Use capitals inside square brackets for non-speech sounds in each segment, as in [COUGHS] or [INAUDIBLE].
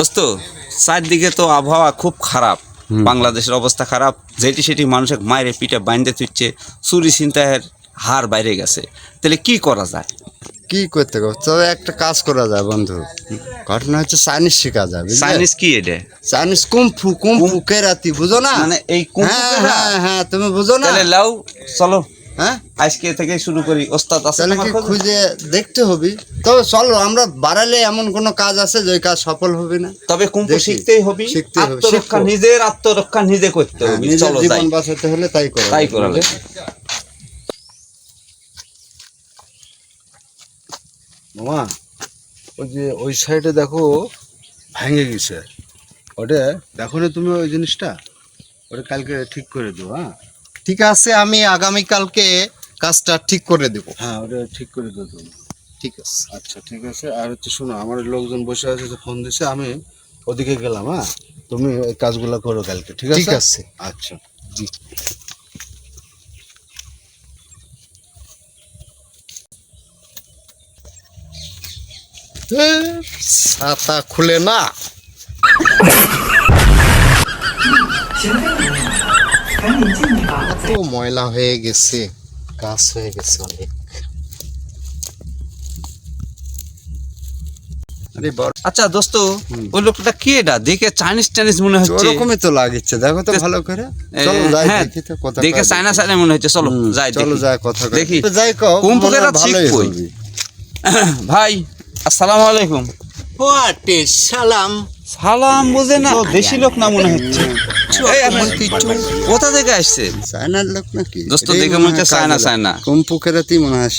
দোস্ত চারদিকে তো আবহাওয়া খুব খারাপ। বাংলাদেশের অবস্থা খারাপ। যেটি সেটি মানুষের মায়ের পিঠে বাইন্দে তুচ্ছে চুরি চিন্তায়ের হার বাইরে গেছে। তাহলে কি করা যায়? কি করতে তবে একটা কাজ করা যায় বন্ধু। ঘটনা হচ্ছে চাইনিজ শেখা বুঝলে? চাইনিজ কি এটা? চাইনিজ কুমফু কুমফু কেরাতি বুঝো না? মানে এই কুম্ফু হ্যাঁ হ্যাঁ হ্যাঁ তুমি বুঝো না? তাহলে লাও চলো। হ্যাঁ? আজকে থেকে শুরু করি। ওস্তাদ আছে তাহলে তোমার কি খোঁজে? দেখতে হবে? তবে চলো আমরা বাড়ালে এমন কোনো কাজ আছে যে কাজ সফল হবে না? তবে কুম্ফু শিখতেই হবে। শিখতেই হবে, আত্মরক্ষা নিজের আত্মরক্ষা নিজে করতে হ্যাঁ, হবে চলো জীবন বাঁচাতে হলে তাই করো তাই করা মামা ওই যে ওই সাইডে দেখো ভেঙে গেছে। ওটা দেখো না তুমি ওই জিনিসটা? ওটা কালকে ঠিক করে দিও হ্যাঁ? ঠিক আছে আমি আগামীকালকে কাজটা ঠিক করে দেব। হ্যাঁ ওটা ঠিক করে তুমি ঠিক আছে। আচ্ছা ঠিক আছে। আর হচ্ছে শোনো আমার লোকজন বসে আছে যে ফোন দিছে আমি ওদিকে গেলাম হ্যাঁ? তুমি ওই কাজগুলো করো কালকে ঠিক আছে? ঠিক আছে। আচ্ছা। জি। ছাতা খুলে না। এত ময়লা হয়ে গেছে কাজ হয়ে গেছে অনেক। আচ্ছা দোস্ত ওই লোকটা কি এটা? দেখে চাইনিজ চাইনিজ মনে হচ্ছে। ওরকমই তো লাগছে দেখো তো ভালো করে। চলো যাই হ্যাঁ, দেখি তো কথা দেখে কয় চায়না দেখি। চায়না মনে হচ্ছে চলো যাই চলো যাই কথা দেখি। যাই কও হয় ভালোই [COUGHS] ভাই আসসালামু আলাইকুম। হোয়াট সালাম। সালাম বুঝে না দেশি লোক না মনে হচ্ছে। কোথা থেকে আসছেন চায়নার লোক নাকি দোস্ত দেখে মনে হচ্ছে চায়না, চায়না। কুম্পু মনে হয়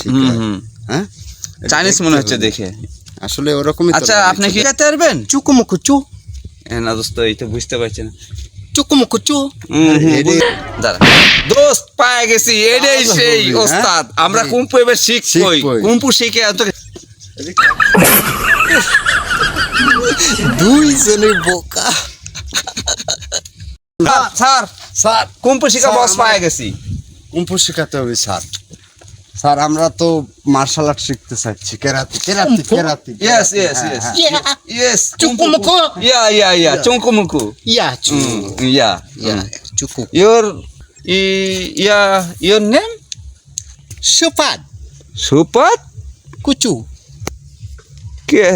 হ্যাঁ? চাইনিজ মনে হচ্ছে দেখে। আসলে ওরকমই আচ্ছা আপনি কি খেতে পারবেন? চুকুমুকু চু এ না দোস্ত এই তো বুঝতে পারছি না। চুকুমুকু চু দাঁড়া। দোস্ত পায়ে গেছি এটাই ভালো সেই হ্যাঁ? ওস্তাদ। আমরা কুম্পু এবার শিখবই। কুম্পু শিখে এত দুই জনে বোকা স্যার স্যার কুম্পু শিখা স্যার, বস আমার- পায়ে গেছি কুম্পু শেখাতে হবে স্যার স্যার আমরা তো মার্শাল আর্ট শিখতে চাচ্ছি karate karate karate yes karate, yes হ্যাঁ, ইয়েস হ্যাঁ। ইয়েস চুকুমুকু ইয়া ইয়া ইয়া চুঙ্কুমুকু ইয়া চু ইয়া ইয়া চুকু your i- yeah your name? সুপাদ সুপত কুচু কে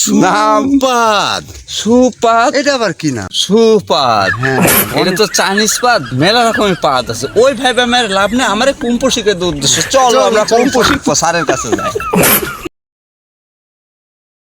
সুপত সুপাত এটা আবার কি না সুপাত হ্যাঁ এটা তো চাইনিজ পাত মেলা রকমের পাত আছে। ওই ভাইবে আমার লাভ নেই আমার কুম্পো শিখে তো উদ্দেশ্য চলো আমরা কুম্পশিক সারের স্যারের কাছে যাই।